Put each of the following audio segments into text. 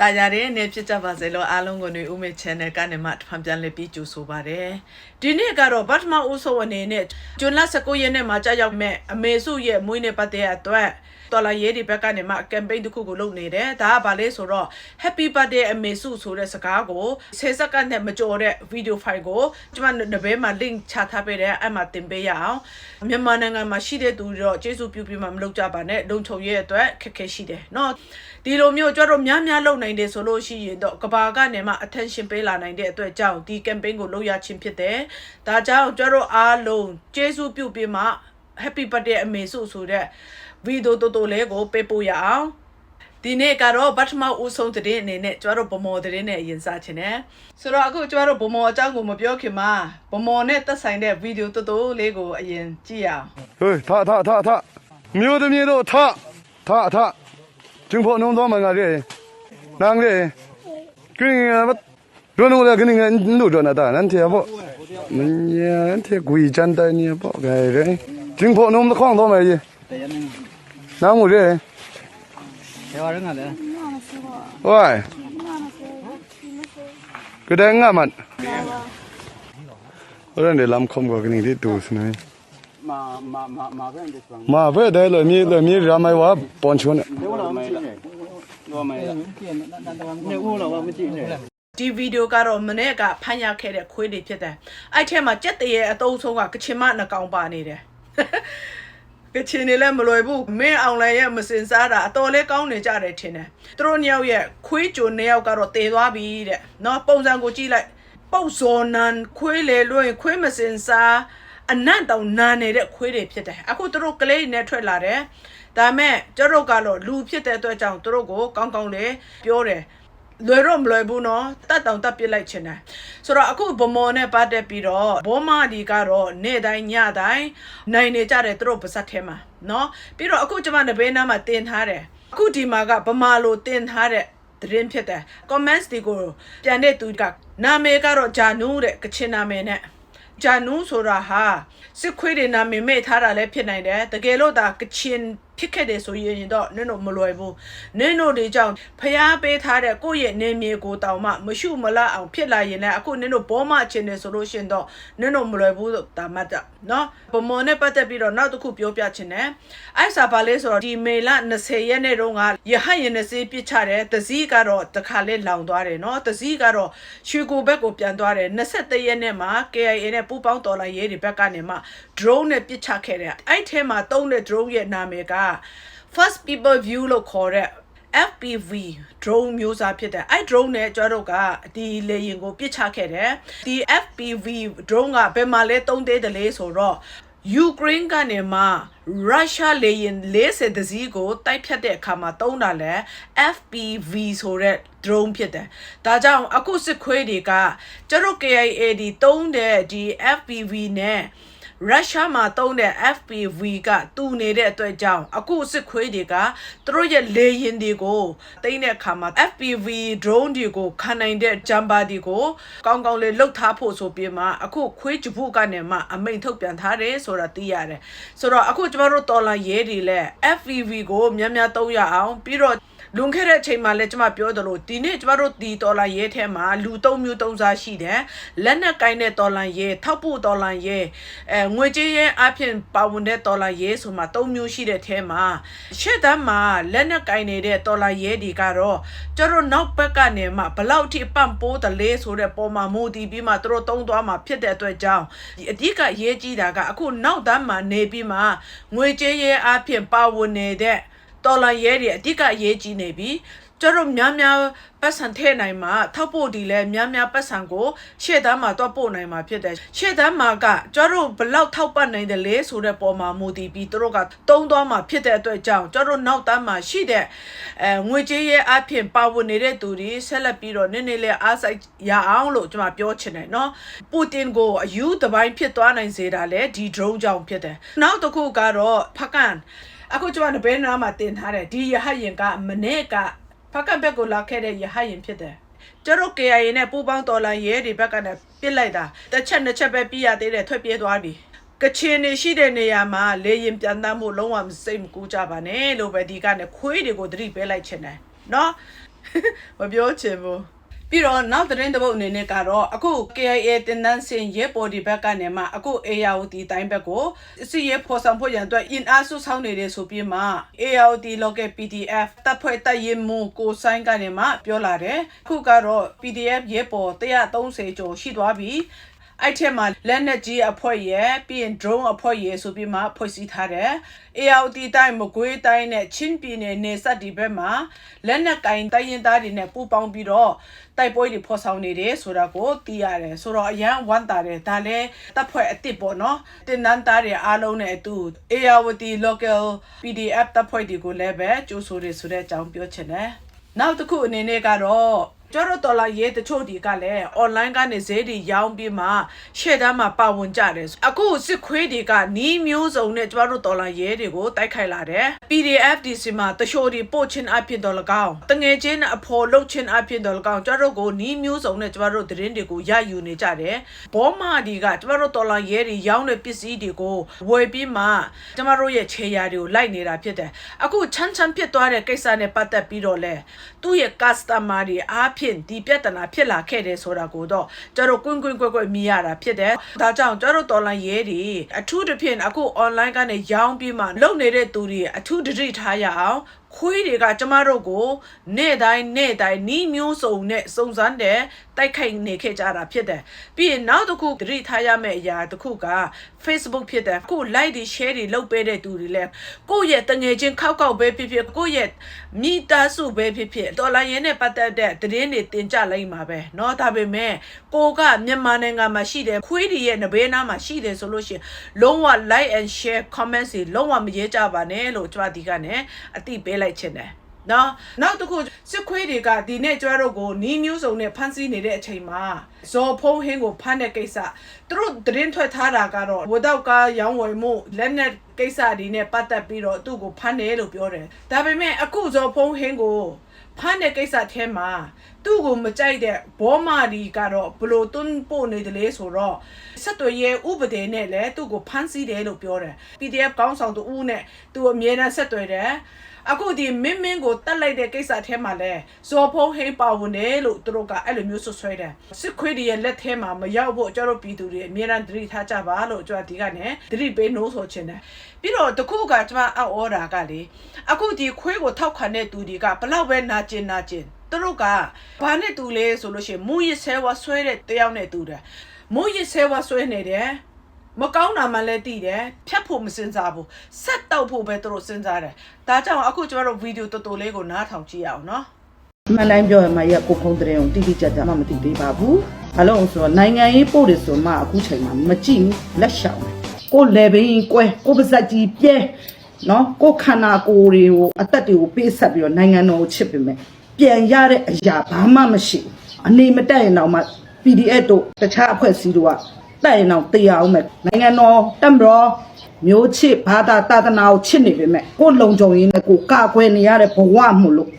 တာယာတဲ့နေဖြစ်ကြပါစေလို့အားလုံးကိုຫນွေဦးမေ channel ကနေမှတစ်ဖန်ပြန်လည်ပြီးကြိုဆိုပါရစေ။ဒီနေ့ကတော့ဗတ်မဦးဆိုအနေနဲ့ဂျွန်လ19ရက်နေ့မှာကြာရောက်မဲ့အမေစုရဲ့မွေးနေ့ပတ်သက်အတွက်တော်လာရေးဒီဘက်ကနေမှ campaign တစ်ခုကိုလုပ်နေတယ်။ဒါကဘာလဲဆိုတော့ Happy Birthday အမေစုဆိုတဲ့စကားကို10စက္ကန့်နဲ့မကျော်တဲ့ video file ကိုကျွန်မနဘဲမှာ link ချထားပေးတယ်။အဲ့မှာတင်ပေးရအောင်။မြန်မာနိုင်ငံမှာရှိတဲ့သူတွေတော့ကျေးဇူးပြုပြီးမှမလုပ်ကြပါနဲ့။လုံခြုံရေးအတွက်ခက်ခဲရှိတယ်။နော်။ဒီလိုမျိုးကြွတော့များများလုပ်နိုင်တယ်ဆိုလို့ရှိရင်တော့ကဘာကနေမှ attention ပေးလာနိုင်တဲ့အတွက်ကြောင့်ဒီ campaign ကိုလုပ်ရခြင်းဖြစ်တယ်ဒါကြောင့်ကြတော့အားလုံးကျေးဇူးပြုပြီးမှ happy birthday အမေစုဆိုတဲ့ဗီဒီယိုတိုတိုလေးကိုပေးပို့ရအောင်ဒီနေ့ကတော့ဗတ်မဦးဆုံးတဲ့အနေနဲ့ကျမတို့ဗမော်တဲ့နဲ့အရင်စချင်တယ်ဆိုတော့အခုကျမတို့ဗမော်အကြောင်းကိုမပြောခင်မှာဗမော်နဲ့သက်ဆိုင်တဲ့ဗီဒီယိုတိုတိုလေးကိုအရင်ကြည့်ရအောင်ဟေးထထထထမြို့တမြို့တို့ထထထကျင်းဖို့နှုံးသွားမှငါလေနန်းလေကင်း nang de kring bat ron ngo la kring an lu ron da nan thia bo nan ya an thia gui chan da ni bo gai re jing po nom da khong do mai ji nang mu re Hãy subscribe cho kênh Ghiền Mì Gõ Để không bỏ lỡ những video hấp dẫn 马马马马粪的，马粪的，那米那米热卖哇，搬出来。 သွားမယ်လားနေဦးလားမကြည့်နဲ့ဒီဗီဒီယိုကတော့မနေ့ကဖမ်းရခဲ့တဲ့ခွေးတွေဖြစ်တယ်အဲ့ထဲမှာကြက်တရေအတုံးဆုံးကကချင်မနှကောင်ပါနေတယ်ကချင်နေလည်းမလွယ်ဘူးမင်းအောင်လိုင်ရဲ့မစင်စားတာအတော်လေးကောင်းနေကြတယ်ထင်တယ်သူတို့နှစ်ယောက်ရဲ့ခွေးကြိုနှစ်ယောက်ကတော့တည်သွားပြီတဲ့နော်ပုံစံကိုကြည့်လိုက်ပုတ်စော်နန်ခွေးလေလွင်ခွေးမစင်စားအနံ့တောင်နာနေတဲ့ခွေးတွေဖြစ်တယ်အခုသူတို့ကလေးနဲ့ထွက်လာတယ် ဒါမဲ့ကျတို့ကတော့လူဖြစ်တဲ့အတွက်ကြောင့်သူတို့ကိုကောင်းကောင်းလေးပြောတယ်လွယ်တော့မလွယ်ဘူးနော်တတ်တောင်တတ်ပြစ်လိုက်ချင်တယ်ဆိုတော့အခုဗမော်နဲ့ပတ်သက်ပြီးတော့ဘောမဒီကတော့နေ့တိုင်းညတိုင်းနိုင်နေကြတယ်သူတို့ပါစက်ထဲမှာနော်ပြီးတော့အခုကျွန်မနဘေးနားမှာတင်ထားတယ်အခုဒီမှာကဗမာလိုတင်ထားတဲ့သတင်းဖြစ်တယ် comments တွေကိုပြန်တဲ့သူကနာမည်ကတော့ဂျာနူးတဲ့ကချင်နာမည်နဲ့ဂျာနူးဆိုတာဟာစစ်ခွေးတွေနာမည်မဲ့ထားတာလည်းဖြစ်နိုင်တယ်တကယ်လို့ဒါကချင်ဖြစ်ခဲ့တယ်ဆိုရင်တော့နင်တို့မလွယ်ဘူးနင်တို့တွေကြောင့်ဖျားပေးထားတဲ့ကိုယ့်ရဲ့နေမြေကိုတောင်မှမရှုမလအောင်ဖြစ်လာရင်လည်းအခုနင်တို့ဘောမချင်တယ်ဆိုလို့ရှရင်တော့နင်တို့မလွယ်ဘူးဒါမှတ်တာနော်ဗမော်နဲ့ပတ်သက်ပြီးတော့နောက်တစ်ခုပြောပြချင်တယ်အဲ့စာပါလဲဆိုတော့ဒီမေလ20ရက်နေ့တုန်းကရဟတ်ရင်နဲ့စေးပစ်ချတယ်တစည်းကတော့တခါလဲလောင်သွားတယ်နော်တစည်းကတော့ရွှေကိုဘက်ကိုပြန်သွားတယ်23ရက်နေ့မှာ KIA နဲ့ပူးပေါင်းတော်လှန်ရေးတွေဘက်ကနေမှ drone နဲ့ပစ်ချခဲ့တယ်အဲ့ထဲမှာတုံးတဲ့ drone ရဲ့နာမည်က first people view လို့ခေါ်တဲ့ FPV drone မျိုးစားဖြစ်တယ်အဲ့ drone နဲ့ကျွန်တော်တို့ကဒီလေယာဉ်ကိုပစ်ချခဲ့တယ်ဒီ FPV drone ကဘယ်မှာလဲတုံးသေးတယ်လဲဆိုတော့ယူကရိန်းကနေမှရုရှားလေယာဉ်40တစည်းကိုတိုက်ဖြတ်တဲ့အခါမှာတုံးတာလဲ FPV ဆိုတဲ့ drone ဖြစ်တယ်။ဒါကြောင့်အခုစစ်ခွေးတွေကကျတို့ KIA ဒီတုံးတဲ့ဒီ FPV နဲ့ ရုရှားမှာတုံးတဲ့ FPV ကတူနေတဲ့အတွက်ကြောင့်အခုစစ်ခွေးတွေကသူတို့ရဲ့လေယာဉ်တွေကိုတိမ့်တဲ့အခါမှာ FPV drone တွေကိုခံနိုင်တဲ့ jumper တွေကိုကောင်းကောင်းလေးလှုပ်ထားဖို့ဆိုပြီးမှအခုခွေးကြပုကနေမှအမိန်ထုတ်ပြန်ထားတယ်ဆိုတာသိရတယ်ဆိုတော့အခုကျမတို့တော်လာရဲတွေလဲ FPV ကိုများများသုံးရအောင်ပြီးတော့ လွန်ခဲ့တဲ့အချိန်မှာလည်းကျွန်မပြောသလိုဒီနေ့ကျွန်တော်တို့ဒီတော်လန်ရဲထဲမှာလူသုံးမျိုးသုံးစားရှိတယ်လက်နက်ကိုင်းတဲ့တော်လန်ရဲထောက်ပို့တော်လန်ရဲအဲငွေကြေးရဲအဖြစ်ပါဝင်တဲ့တော်လန်ရဲဆိုမှသုံးမျိုးရှိတဲ့ထဲမှာရှေ့တန်းမှာလက်နက်ကိုင်းနေတဲ့တော်လန်ရဲတွေကတော့ကျွန်တော်နောက်ဘက်ကနေမှဘလောက်ထိပန့်ပိုးတယ်လဲဆိုတဲ့ပေါ်မှာမူတည်ပြီးမှသူတို့သုံးသွားမှာဖြစ်တဲ့အတွက်ကြောင့်ဒီအဓိကရေးကြည့်တာကအခုနောက်တန်းမှာနေပြီးမှငွေကြေးရဲအဖြစ်ပါဝင်နေတဲ့ တော်လန်ရဲတွေအဓိကအရေးကြီးနေပြီကျတို့များများပတ်စံထည့်နိုင်မှာထောက်ပို့ဒီလဲများများပတ်စံကိုရှေ့တန်းမှာတော့ပို့နိုင်မှာဖြစ်တယ်ရှေ့တန်းမှာကကျတို့ဘလောက်ထောက်ပတ်နိုင်တယ်လဲဆိုတဲ့ပေါ်မှာမူတည်ပြီးတို့ကတုံးသွားမှာဖြစ်တဲ့အတွက်ကြောင့်ကျတို့နောက်တန်းမှာရှိတဲ့အဲငွေကြေးရဲ့အဖြစ်ပါဝင်နေတဲ့သူတွေဆက်လက်ပြီးတော့နည်းနည်းလေးအားစိုက်ရအောင်လို့ကျွန်မပြောချင်တယ်နော်ပူတင်ကိုအယူတပိုင်းဖြစ်သွားနိုင်စေတာလဲဒီ drone ကြောင့်ဖြစ်တယ်နောက်တစ်ခုကတော့ဖကန် အခုကျွန်မနဘဲနားမှာတင်ထားတယ်ဒီရဟတ်ရင်ကမနေ့ကဖကတ်ဘက်ကိုလာခဲ့တဲ့ရဟတ်ရင်ဖြစ်တယ်ကျတို့ KIA နဲ့ပူပေါင်းတော်လန်ရဲတွေဘက်ကနဲ့ပြစ်လိုက်တာတစ်ချက်နှစ်ချက်ပဲပြရသေးတယ်ထွက်ပြေးသွားပြီကချင်နေရှိတဲ့နေရာမှာလေရင်ပြန်တမ်းဖို့လုံးဝမစိတ်မကူးကြပါနဲ့လို့ပဲဒီကနဲ့ခွေးတွေကိုသတိပေးလိုက်ချင်တယ်နော်မပြောချင်ဘူး ပြီးတော့နောက်သတင်းတစ်ပုတ်အနေနဲ့ကတော့အခု KIA တင်နန်းစင်ရဲပေါ်ဒီဘက်ကနေမှအခု ARD တိုင်းဘက်ကိုစီရဲဖော်ဆောင်ဖို့ရန်အတွက် in အားစုဆောင်းနေတယ်ဆိုပြီးမှ ARD local PDF တပ်ဖွဲ့တပ်ရင်မူကိုဆိုင်ကနေမှပြောလာတယ်အခုကတော့ PDF ရဲပေါ်130ကျော်ရှိသွားပြီ အဲ့ထက်မှာလက်နက်ကြီးအဖွဲ့ရဲ့ပြီးရင် drone အဖွဲ့ရဲ့ဆိုပြီးမှဖွဲ့စည်းထားတယ်။ AOT တိုင်းမကွေးတိုင်းနဲ့ချင်းပြည်နယ်နေဆက်ဒီဘက်မှာလက်နက်ကင်တိုင်းရင်သားတွေနဲ့ပူးပေါင်းပြီးတော့တိုက်ပွဲတွေဖော်ဆောင်နေတယ်ဆိုတာကိုသိရတယ်။ဆိုတော့အရန်ဝမ်းတာတယ်ဒါလည်းတပ်ဖွဲ့အစ်စ်ပေါ့နော်။တင်နန်းသားတွေအားလုံးနဲ့အတူ AOT local PDF တပ်ဖွဲ့တွေကိုလည်းပဲကြိုးဆိုရဆိုတဲ့အကြောင်းပြောချင်တယ်။နောက်တစ်ခုအနေနဲ့ကတော့ ကျတော့တော်လာရေးတချို့ဒီကလည်း online ကနေဈေးတွေရောင်းပြီးမှရှယ်တန်းမှာပါဝင်ကြတယ်အခုစစ်ခွေးတွေကနီးမျိုးစုံနဲ့ကျမတို့တော်လာရေးတွေကိုတိုက်ခိုက်လာတယ် PDF DC မှာတချို့တွေပို့ချင်းအဖြစ်တော်လကောင်းတငယ်ချင်းအဖော်လုတ်ချင်းအဖြစ်တော်လကောင်းကျမတို့ကိုနီးမျိုးစုံနဲ့ကျမတို့သတင်းတွေကိုရယူနေကြတယ်ဘောမာဒီကကျမတို့တော်လာရေးတွေရောင်းတဲ့ပစ္စည်းတွေကိုဝယ်ပြီးမှကျမတို့ရဲ့ခြေရာတွေကိုလိုက်နေတာဖြစ်တယ်အခုချမ်းချမ်းဖြစ်သွားတဲ့ကိစ္စနဲ့ပတ်သက်ပြီးတော့လဲသူ့ရဲ့ customer တွေအားဖြင့်ဒီပြဿနာဖြစ်လာခဲ့တယ်ဆိုတာကိုတော့ကျတို့ကွင်းကွင်းကွက်ကွက်မြင်ရတာဖြစ်တယ်ဒါကြောင့်ကျတို့တော်လိုင်းရဲတွေအထူးသဖြင့်အခု online ကနေရောင်းပြီးမှလုပ်နေတဲ့သူတွေအထူးတတိထားရအောင် ခွေးတွေကကျမတို့ကိုနေ့တိုင်းနေ့တိုင်းနီးမျိုးစုံနဲ့စုံစမ်းတဲ့တိုက်ခိုက်နေခဲ့ကြတာဖြစ်တယ်။ပြီးရင်နောက်တစ်ခုတတိထားရမယ့်အရာတစ်ခုက Facebook ဖြစ်တယ်။ခု like တွေ share တွေလုပ်ပေးတဲ့သူတွေလည်းကိုယ့်ရဲ့တငယ်ချင်းခောက်ခောက်ပဲဖြစ်ဖြစ်ကိုယ့်ရဲ့မိသားစုပဲဖြစ်ဖြစ်တော်လိုင်းရဲနဲ့ပတ်သက်တဲ့သတင်းတွေတင်ကြလိုက်မှာပဲเนาะဒါပေမဲ့ကိုကမြန်မာနိုင်ငံမှာရှိတယ်ခွေးတွေရဲ့နဘေးနားမှာရှိတယ်ဆိုလို့ရှိရင်လုံးဝ like and share comments တွေလုံးဝမရေးကြပါနဲ့လို့ကျွန်မဒီကနဲ့အတိပေးလိုက် ိုက်ချင်တယ်နော်နောက်တစ်ခုစစ်ခွေးတွေကဒီနေ့ကျွဲတို့ကိုနီးမျိုးစုံနဲ့ဖမ်းဆီးနေတဲ့အချိန်မှာဇော်ဖုံးဟင်းကိုဖမ်းတဲ့ကိစ္စသူတို့သတင်းထွက်ထားတာကတော့ဝဒေါက်ကရောင်းဝယ်မှုလက်နက်ကိစ္စတွေနဲ့ပတ်သက်ပြီးတော့သူ့ကိုဖမ်းတယ်လို့ပြောတယ်ဒါပေမဲ့အခုဇော်ဖုံးဟင်းကိုဖမ်းတဲ့ကိစ္စထဲမှာသူ့ကိုမကြိုက်တဲ့ဘောမာဒီကတော့ဘလို့တွန်းပို့နေတယ်လေဆိုတော့ဆက်သွယ်ရေးဥပဒေနဲ့လည်းသူ့ကိုဖမ်းဆီးတယ်လို့ပြောတယ် PDF ကောင်းဆောင်သူဦးနဲ့သူအမြဲတမ်းဆက်သွယ်တယ် အခုဒီမင်းမင်းကိုတတ်လိုက်တဲ့ကိစ္စထဲမှာလဲဇော်ဖုံးဟိပါဝင်တယ်လို့သူတို့ကအဲ့လိုမျိုးဆွဆွဲတယ်စစ်ခွေးတွေရဲ့လက်ထဲမှာမရောက်ဖို့ကျွန်တော်ပြည်သူတွေအမြဲတမ်းသတိထားကြပါလို့ကျွန်တော်ဒီကနဲ့သတိပေးနိုးဆိုချင်တယ်ပြီးတော့တခုကကျွန်မအော်ဒါကလေအခုဒီခွေးကိုထောက်ခံတဲ့သူတွေကဘလောက်ပဲနာကျင်နာကျင်သူတို့ကဘာနဲ့တူလဲဆိုလို့ရှိရင်မူရစ်ဆဲဝါဆွဲတဲ့တယောက်နဲ့တူတယ်မူရစ်ဆဲဝါဆွဲနေတယ် မကောင်းတာမှလည်းသိတယ်ဖြတ်ဖို့မစင်စားဘူးဆက်တောက်ဖို့ပဲသူတို့စဉ်းစားတယ်ဒါကြောင့်အခုကျွန်တော်တို့ဗီဒီယိုတော်တော်လေးကိုနားထောင်ကြည့်ရအောင်နော်မှန်တိုင်းပြောရမှာရကိုခုံးတဲ့ုံတိတိကျကျမှမသိသေးပါဘူး။ဘာလို့လဲဆိုတော့နိုင်ငံရေးပို့တယ်ဆိုမှအခုချိန်မှာမကြည့်ဘူးလက်ရှောင်တယ်။ကိုလေဘင်းကွဲကိုပါဇက်ကြီးပြဲနော်ကိုခန္ဓာကိုယ်တွေကိုအသက်တွေကိုပေးဆက်ပြီးတော့နိုင်ငံတော်ကိုချစ်ပေမဲ့ပြန်ရတဲ့အရာဘာမှမရှိဘူး။အနေမတက်ရင်တော့မှ PDF တို့တခြားအဖွဲ့အစည်းတို့က တက်ရင်တော့တရားအောင်မဲ့နိုင်ငံတော်တက်မတော်မျိုးချစ်ဘာသာတာသနာကိုချစ်နေပေမဲ့ကိုလုံခြုံရေးနဲ့ကိုကာကွယ်နေရတဲ့ဘဝမို့လို့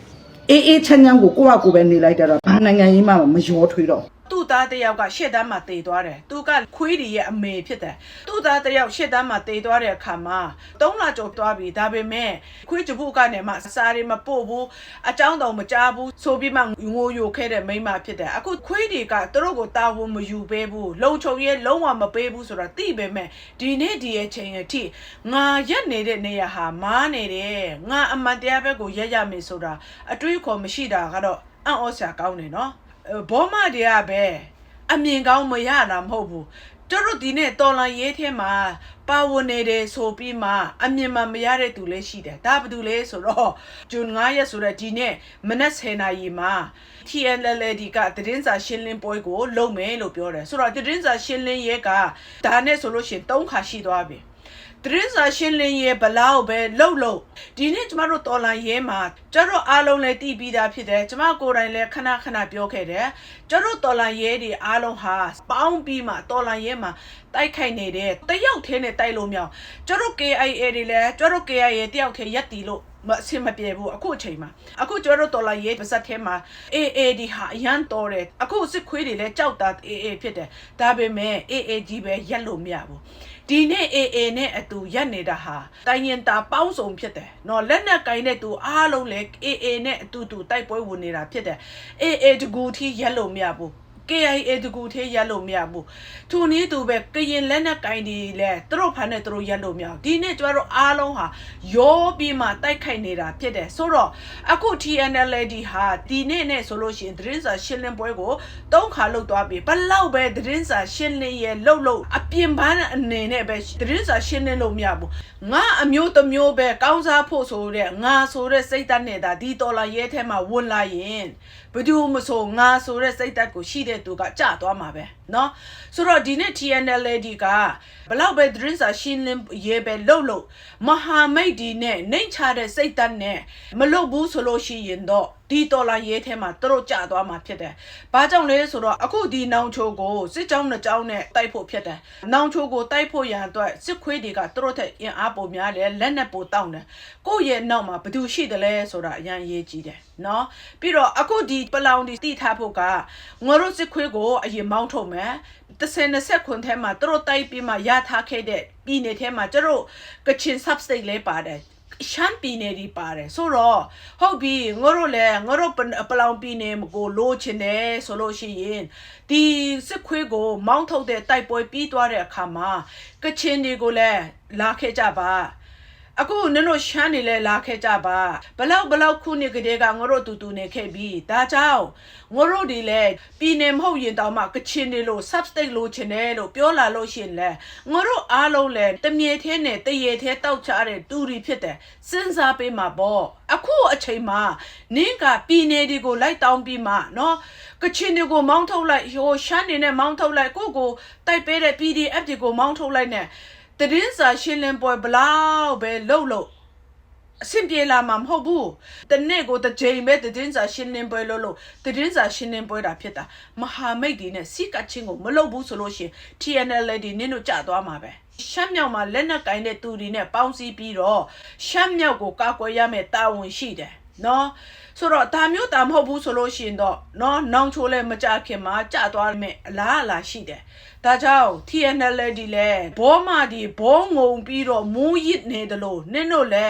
အေးအေးချမ်းချမ်းကိုကိုယ့်အကိုပဲနေလိုက်တာတော့ဘာနိုင်ငံရေးမှမရောထွေးတော့ သူ့သားတစ်ယောက်ကရှစ်တန်းမှာတည်သွားတယ်သူကခွေးတွေရဲ့အမေဖြစ်တယ်သူ့သားတစ်ယောက်ရှစ်တန်းမှာတည်သွားတဲ့အခါမှာသုံးလကျော်သွားပြီဒါပေမဲ့ခွေးကြပုကနေမှစားတွေမပို့ဘူးအကြောင်းတောင်မကြားဘူးဆိုပြီးမှငိုယိုခဲ့တဲ့မိန်းမဖြစ်တယ်အခုခွေးတွေကသူတို့ကိုတာဝန်မယူပေးဘူးလုံချုံရဲ့လုံးဝမပေးဘူးဆိုတာသိပေမဲ့ဒီနေ့ဒီရဲ့ချိန်အထိငါရက်နေတဲ့နေရာဟာမားနေတယ်ငါအမှန်တရားဘက်ကိုရက်ရမယ်ဆိုတာအတွေးခေါ်မရှိတာကတော့အံ့ဩစရာကောင်းတယ်နော် ဘောမတွေကပဲအမြင်ကောင်းမရတာမဟုတ်ဘူးတို့တို့ဒီနေ့တော်လန်ရေးထဲမှာပါဝင်နေတယ်ဆိုပြီးမှအမြင်မှမရတဲ့သူလည်းရှိတယ်ဒါဘာတူလဲဆိုတော့ဂျွန်9ရက်ဆိုတော့ဒီနေ့မနက်10နာရီမှာ TNLD ကသတင်းစာရှင်းလင်းပွဲကိုလုပ်မယ်လို့ပြောတယ်ဆိုတော့သတင်းစာရှင်းလင်းရေးကဒါနဲ့ဆိုလို့ရှိရင်၃ခါရှိသွားပြီ တရင်စာရှင်းလင်းရေးဘလောက်ပဲလှုပ်လှုပ်ဒီနေ့ကျမတို့တော်လိုင်းရဲမှာကျတို့အားလုံးလည်းတည်ပြီးသားဖြစ်တယ်ကျမကိုယ်တိုင်လည်းခဏခဏပြောခဲ့တယ်ကျတို့တော်လိုင်းရဲတွေအားလုံးဟာပေါင်းပြီးမှတော်လိုင်းရဲမှာတိုက်ခိုက်နေတဲ့တယောက်သေးနဲ့တိုက်လို့မရအောင်ကျတို့ KIA တွေလည်းကျတို့ KIA တယောက်သေးရက်တီလို့မ အဆင်မပြေဘူးအခုအချိန်မှာအခုကျွန်တော်တို့တော်လာရေးပါစက်ထဲမှာ AAD ဟာအရန်တော်တယ်အခုစစ်ခွေးတွေလည်းကြောက်တာ AA ဖြစ်တယ်ဒါပေမဲ့ AA ကြီးပဲရက်လို့မရဘူးဒီနေ့ AA နဲ့အတူရက်နေတာဟာတိုင်းရင်တာပေါင်းစုံဖြစ်တယ်နော်လက်နက်ကင်တဲ့သူအားလုံးလည်း AA နဲ့အတူတူတိုက်ပွဲဝင်နေတာဖြစ်တယ် AA တကူထီရက်လို့မရဘူး KIA တကူသေးရက်လို့မရဘူးသူနည်းသူပဲကရင်လက်နက်ကင်ဒီလဲသူတို့ဖန်နဲ့သူတို့ရက်လို့မရဘူးဒီနေ့ကျမတို့အားလုံးဟာရောပြီးမှတိုက်ခိုက်နေတာဖြစ်တယ်ဆိုတော့အခု TNLD ဟာဒီနေ့နဲ့ဆိုလို့ရှိရင်သတင်းစာရှင်းလင်းပွဲကိုသုံးခါလုပ်သွားပြီဘလောက်ပဲသတင်းစာရှင်းလင်းရလှုပ်လှုပ်အပြင်ပန်းအနေနဲ့ပဲသတင်းစာရှင်းလင်းလို့မရဘူးငါအမျိုးတစ်မျိုးပဲကောင်းစားဖို့ဆိုတဲ့ငါဆိုတဲ့စိတ်ဓာတ်နဲ့ဒါဒီတော်လာရဲထဲမှာဝင်လာရင်ဘယ်သူမဆိုငါဆိုတဲ့စိတ်ဓာတ်ကိုရှိတဲ့သူကကြာသွားမှာပဲ နော်ဆိုတော့ဒီနေ့ TNLD ကဘလောက်ပဲသတင်းစာရှင်းလင်းရေးပဲလှုပ်လို့မဟာမိတ်ဒီနဲ့နှိမ်ချတဲ့စိတ်သက်နဲ့မလှုပ်ဘူးဆိုလို့ရှိရင်တော့ဒီဒေါ်လာရေးထဲမှာသူတို့ကျသွားမှာဖြစ်တယ်။ဘာကြောင့်လဲဆိုတော့အခုဒီနောင်ချိုကိုစစ်ကြောင်းတစ်ကြောင်းနဲ့တိုက်ဖို့ဖြစ်တယ်။နောင်ချိုကိုတိုက်ဖို့ရန်အတွက်စစ်ခွေးတွေကသူတို့ထက်အင်အားပိုများတယ်လက်နဲ့ပိုတောင့်တယ်။ကိုယ့်ရဲ့နောက်မှာဘသူရှိတယ်လဲဆိုတာအရင်ရေးကြည့်တယ်နော်။ပြီးတော့အခုဒီပလောင်ဒီတိထားဖို့ကငွေတို့စစ်ခွေးကိုအရင်မောင်းထုတ်မယ်30 20ခွန်ထဲမှာသူတို့တိုက်ပြီးမှရထားခဲ့တဲ့ပြည်နယ်ထဲမှာကျတို့ကချင် substate လဲပါတယ်။ရှမ်းပြည်နယ်ဒီပါတယ်ဆိုတော့ဟုတ်ပြီငါတို့လည်းငါတို့ပလောင်ပြည်နယ်ကိုလိုချင်တယ်ဆိုလို့ရှိရင်ဒီစစ်ခွေးကိုမောင်းထုတ်တဲ့တိုက်ပွဲပြီးသွားတဲ့အခါမှာကချင်တွေကိုလည်းလာခဲ့ကြပါ အခုနင်တို့ရှမ်းနေလဲလာခဲ့ကြပါဘလောက်ဘလောက်ခုနှစ်ကတည်းကငါတို့တူတူနေခဲ့ပြီဒါကြောင့်ငါတို့ဒီလဲပြည်နယ်မဟုတ်ရင်တောင်မှကချင်တွေလို့ substate လို့ချင်တယ်လို့ပြောလာလို့ရှိရင်လဲငါတို့အားလုံးလဲတမြေသေးနဲ့တရေသေးတောက်ချတဲ့တူရီဖြစ်တယ်စဉ်းစားပေးမှာပေါ့အခုအချိန်မှာနင်းကပြည်နယ်တွေကိုလိုက်တောင်းပြီးမှနော်ကချင်တွေကိုမောင်းထုတ်လိုက်ဟိုရှမ်းနေနဲ့မောင်းထုတ်လိုက်ကိုကိုတိုက်ပေးတဲ့ PDF တွေကိုမောင်းထုတ်လိုက်နဲ့ တရင်စာရှင်းလင်းပွဲဘလောက်ပဲလှုပ်လှုပ်အဆင်ပြေလာမှာမဟုတ်ဘူးတနေ့ကိုတစ်ချိန်ပဲတည်င်းစာရှင်းလင်းပွဲလို့လို့တည်င်းစာရှင်းလင်းပွဲတာဖြစ်တာမဟာမိတ်ဒီနဲ့စီကချင်းကိုမလုပ်ဘူးဆိုလို့ရှိရင် TNL ဒီနင်းတို့ကြာသွားမှာပဲရှမ်းမြောက်မှာလက်နက်ကင်တဲ့သူတွေနဲ့ပေါင်းစည်းပြီးတော့ရှမ်းမြောက်ကိုကာကွယ်ရမယ်တာဝန်ရှိတယ်နော် ဆိုတော့ဒါမျိုးတာမဟုတ်ဘူးဆိုလို့ရှိရင်တော့နော်နောင်ချိုးလဲမကြခင်မှာကြာသွားမယ်အလားအလာရှိတယ်ဒါကြောင့် TNL ဒီလဲဘောမဒီဘောငုံပြီးတော့မူးရစ်နေတယ်လို့နင်းတို့လဲ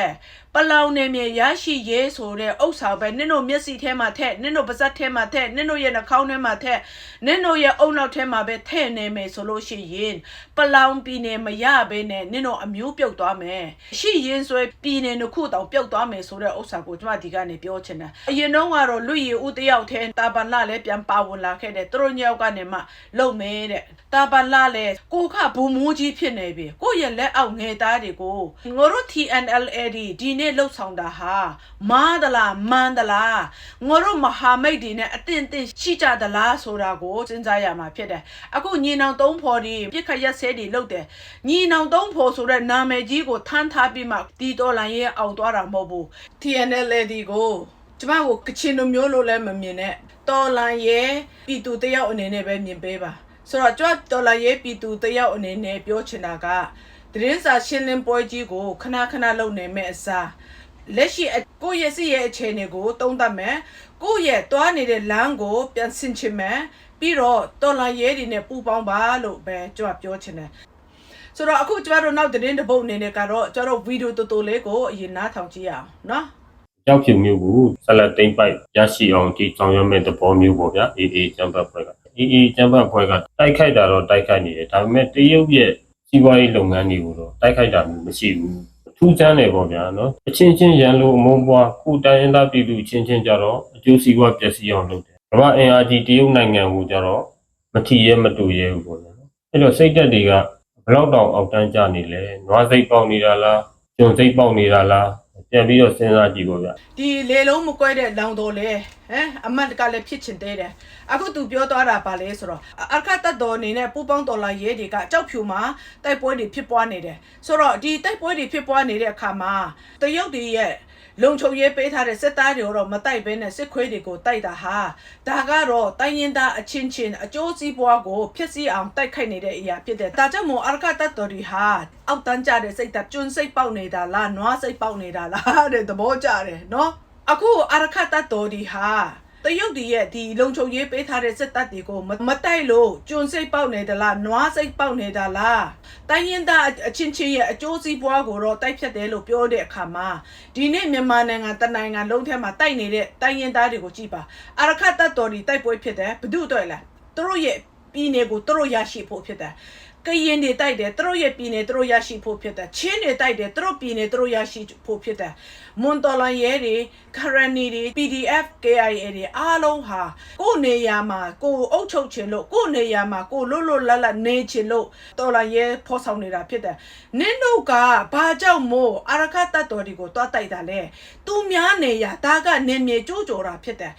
ပလောင်နေမြေရရှိရေးဆိုတဲ့ဥစ္စာပဲနင်းတို့မျက်စိထဲမှာထက်နင်းတို့ပါးစပ်ထဲမှာထက်နင်းတို့ရဲ့နှာခေါင်းထဲမှာထက်နင်းတို့ရဲ့အုံနောက်ထဲမှာပဲထည့်နေမယ်ဆိုလို့ရှိရင်ပလောင်ပြည်နယ်မရဘဲနဲ့နင်းတို့အမျိုးပြုတ်သွားမယ်ရှိရင်ဆိုပြည်နယ်တစ်ခုတောင်ပြုတ်သွားမယ်ဆိုတဲ့ဥစ္စာကိုကျွန်မဒီကနေပြောချင်တယ်အရင်တော့ကတော့လူရည်ဦးတယောက်ထဲတာပန်လာလည်းပြန်ပါဝင်လာခဲ့တယ်သူတို့ညောက်ကနေမှလုံမဲတဲ့တာပန်လာလည်းကိုခဘူမူးကြီးဖြစ်နေပြီကိုရဲ့လက်အောက်ငယ်သားတွေကိုငိုတို့ TNLAD ဒီနေ့လှုပ်ဆောင်တာဟာမားသလားမန်းသလားငိုတို့မဟာမိတ်တွေနဲ့အတင်းတင်းရှိကြသလားဆိုတာကိုစဉ်းစားရမှာဖြစ်တယ်အခုညီနောင်သုံးဖော်ဒီပြစ်ခတ်ရက်ဆဲတွေလှုပ်တယ်ညီနောင်သုံးဖော်ဆိုတဲ့နာမည်ကြီးကိုထမ်းထားပြီးမှဒီတော်လန်ရဲ့အောင်သွားတာမဟုတ်ဘူး TNLAD ကို ကျမကိုကချင်လူမျိုးလို့လည်းမမြင်နဲ့တော်လန်ရဲ့ပြည်သူတယောက်အနေနဲ့ပဲမြင်ပေးပါဆိုတော့ကျွတ်တော်လန်ရဲ့ပြည်သူတယောက်အနေနဲ့ပြောချင်တာကသတင်းစာရှင်းလင်းပွဲကြီးကိုခဏခဏလုပ်နေမဲ့အစားလက်ရှိအကိုယ့်ရဲ့စီရဲ့အခြေအနေကိုတုံးသတ်မယ်ကိုယ့်ရဲ့တွားနေတဲ့လမ်းကိုပြန်ဆင်ချင်မယ်ပြီးတော့တော်လန်ရဲတွေနဲ့ပူပေါင်းပါလို့ပဲကျွန်တော်ပြောချင်တယ်ဆိုတော့အခုကျမတို့နောက်သတင်းတစ်ပုတ်အနေနဲ့ကတော့ကျွန်တော်ဗီဒီယိုတူတူလေးကိုအရင်နားထောင်ကြည့်ရအောင်နော် ကြောက်ဖြူမျိုးကိုဆက်လက်သိမ့်ပိုက်ရရှိအောင်ကြည်ဆောင်ရွက်မဲ့သဘောမျိုးပေါ့ဗျာအေးအေးကျမ်းပတ်ဖွဲ့ကအေးအေးကျမ်းပတ်ဖွဲ့ကတိုက်ခိုက်တာတော့တိုက်ခိုက်နေတယ်ဒါပေမဲ့တရုတ်ရဲ့စီးပွားရေးလုပ်ငန်းတွေကိုတော့တိုက်ခိုက်တာမျိုးမရှိဘူးထူးခြားတယ်ပေါ့ဗျာနော်အချင်းချင်းရန်လိုအမုန်းပွားခုတိုင်းရင်းသားပြည်သူချင်းချင်းကြတော့အကျိုးစီးပွားပျက်စီးအောင်လုပ်တယ်ကမ္ဘာအင်အားကြီးတရုတ်နိုင်ငံကိုကြတော့မထီရဲမတူရဲဘူးပေါ့ဗျာနော်အဲ့တော့စိတ်သက်တွေကဘလောက်တောင်အောက်တန်းကြနေလဲနွားစိတ်ပေါက်နေတာလားကျုံစိတ်ပေါက်နေတာလား ပြန်ပြီးတော့စဉ်းစားကြည့်ပေါ့ဗျာဒီလေလုံးမကွဲတဲ့လောင်တော်လေဟမ်အမတ်ကလည်းဖြစ်ချင်သေးတယ်အခုသူပြောသွားတာပါလေဆိုတော့အခတ်တတ်တော်အနေနဲ့ပူပေါင်းတော်လာရဲတွေကကြောက်ဖြူမှာတိုက်ပွဲတွေဖြစ်ပွားနေတယ်ဆိုတော့ဒီတိုက်ပွဲတွေဖြစ်ပွားနေတဲ့အခါမှာတရုတ်တွေရဲ့ လုံခြုံရေးပေးထားတဲ့စစ်သားတွေကိုတော့မတိုက်ဘဲနဲ့စစ်ခွေးတွေကိုတိုက်တာဟာဒါကတော့တိုင်းရင်သားအချင်းချင်းအကျိုးစီးပွားကိုဖျက်ဆီးအောင်တိုက်ခိုက်နေတဲ့အရာဖြစ်တယ်ဒါကြောင့်မို့အရကတတ်တော်ဒီဟာအောက်တန်းကြတဲ့စိတ်ဓာတ်ကျွန်းစိတ်ပေါက်နေတာလားနွားစိတ်ပေါက်နေတာလားတဲ့သဘောကျတယ်နော်အခုအရကတတ်တော်ဒီဟာ တရုတ်ဒီရဲ့ဒီလုံခြုံရေးပေးထားတဲ့စစ်တပ်တွေကိုမမတိုက်လို့ကျွန်းစိတ်ပေါက်နေသလားနွားစိတ်ပေါက်နေတာလားတိုင်းရင်သားအချင်းချင်းရဲ့အကျိုးစီးပွားကိုတော့တိုက်ဖြတ်တယ်လို့ပြောတဲ့အခါမှာဒီနေ့မြန်မာနိုင်ငံတနိုင်ငံလုံးထဲမှာတိုက်နေတဲ့တိုင်းရင်သားတွေကိုကြည့်ပါအရခတ်တပ်တော်ဒီတိုက်ပွဲဖြစ်တယ်ဘု து အတွက်လဲသူတို့ရဲ့ပြည်နယ်ကိုသူတို့ရရှိဖို့ဖြစ်တယ် ကရင်တွေတိုက်တယ်သူတို့ရဲ့ပြည်နယ်သူတို့ရရှိဖို့ဖြစ်တယ်ချင်းတွေတိုက်တယ်သူတို့ပြည်နယ်သူတို့ရရှိဖို့ဖြစ်တယ်မွန်တော်လန်ရဲတွေခရနီတွေ PDF KIA တွေအားလုံးဟာကိုယ့်နေရာမှာကိုယ်အုပ်ချုပ်ခြင်းလို့ကိုယ့်နေရာမှာကိုယ်လွတ်လွတ်လပ်လပ်နေခြင်းလို့တော်လန်ရဲဖော်ဆောင်နေတာဖြစ်တယ်နင်းတို့ကဘာကြောင့်မို့အရခတ်တတ်တော်တွေကိုတွားတိုက်တာလဲသူများနေရာဒါကနေမြေကြိုးကြော်တာဖြစ်တယ်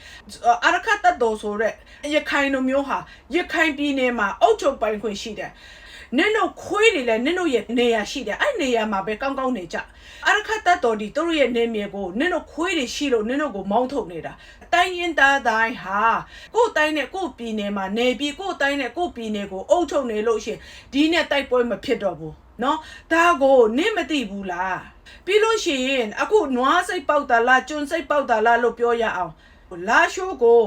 အရခတ်တတ်တော်ဆိုရက်ရခိုင်လိုမျိုးဟာရခိုင်ပြည်နယ်မှာအုပ်ချုပ်ပိုင်ခွင့်ရှိတယ် နင်တို့ခွေးတွေလည်းနင်တို့ရဲ့နေရာရှိတယ်အဲ့နေရာမှာပဲကောင်းကောင်းနေကြအရခတ်တတ်တော်ဒီတို့ရဲ့နေမြေကိုနင်တို့ခွေးတွေရှိလို့နင်တို့ကိုမောင်းထုတ်နေတာအတိုင်းရင်သားတိုင်းဟာကိုယ်တိုင်းနဲ့ကိုယ်ပြည်နယ်မှာနေပြီးကိုယ်တိုင်းနဲ့ကိုယ်ပြည်နယ်ကိုအုပ်ချုပ်နေလို့ရှိရင်ဒီနဲ့တိုက်ပွဲမဖြစ်တော့ဘူးနော်ဒါကိုနင်မသိဘူးလားပြီးလို့ရှိရင်အခုနွားစိတ်ပေါက်တာလားကျွန်းစိတ်ပေါက်တာလားလို့ပြောရအောင်လာရှိုးကို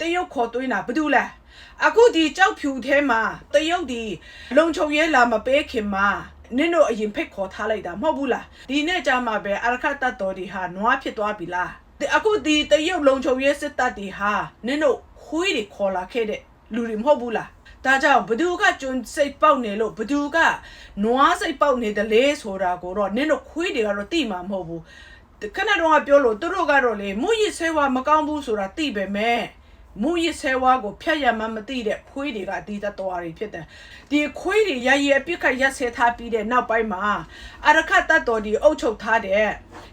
တရုတ်ခေါ်သွင်းတာဘာလို့လဲ အခုဒီကြောက်ဖြူထဲမှာတရုတ်ဒီလုံချုံရဲလာမပေးခင်မှာနင်တို့အရင်ဖိတ်ခေါ်ထားလိုက်တာမဟုတ်ဘူးလားဒီနေ့ကြမှာပဲအရခတ်တတ်တော်ဒီဟာနွားဖြစ်သွားပြီလားဒီအခုဒီတရုတ်လုံချုံရဲစစ်တပ်ဒီဟာနင်တို့ခွေးတွေခေါ်လာခဲ့တဲ့လူတွေမဟုတ်ဘူးလားဒါကြောင့်ဘသူကကျွန်းစိတ်ပေါက်နေလို့ဘသူကနွားစိတ်ပေါက်နေတယ်လေဆိုတာကိုတော့နင်တို့ခွေးတွေကတော့သိမှာမဟုတ်ဘူးခဏတော့ကပြောလို့သူတို့ကတော့လေမူရစ်ဆဲဝါမကောင်းဘူးဆိုတာသိပေမဲ့ မူရစ်ဆဲဝါကိုဖျက်ရမှမသိတဲ့ခွေးတွေကဒီတတော်တွေဖြစ်တယ်ဒီခွေးတွေရရအပြစ်ခတ်ရက်ဆဲထားပြီးတဲ့နောက်ပိုင်းမှာအရခတ်တတ်တော်ဒီအုပ်ချုပ်ထားတဲ့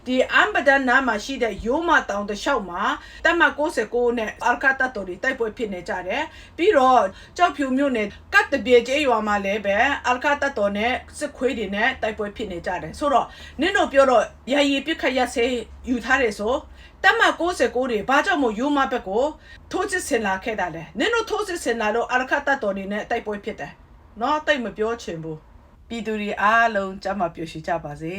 ဒီအမ်ဘဒန်နာမှာရှိတဲ့ရိုးမတောင်တစ်လျှောက်မှာတမ69နဲ့အရခတ်တတ်တော်ဒီတိုက်ပွဲဖြစ်နေကြတယ်ပြီးတော့ကြောက်ဖြူမြို့နယ်ကတ်တပြေကျေးရွာမှာလည်းပဲအရခတ်တတ်တော်နဲ့စစ်ခွေးတွေနဲ့တိုက်ပွဲဖြစ်နေကြတယ်ဆိုတော့နင့်တို့ပြောတော့ရရပြစ်ခတ်ရက်ဆဲယူထားတယ်ဆို တက်မှ69တွေဘာကြောင့်မို့ယူမဘက်ကိုထိုးစစ်ဆင်လာခဲ့တာလဲနင်တို့ထိုးစစ်ဆင်လာလို့အရခတ်တတော်နေနဲ့တိုက်ပွဲဖြစ်တယ်နော်တိတ်မပြောချင်ဘူးပြည်သူတွေအားလုံးကြမ်းမှပျော်ရွှင်ကြပါစေ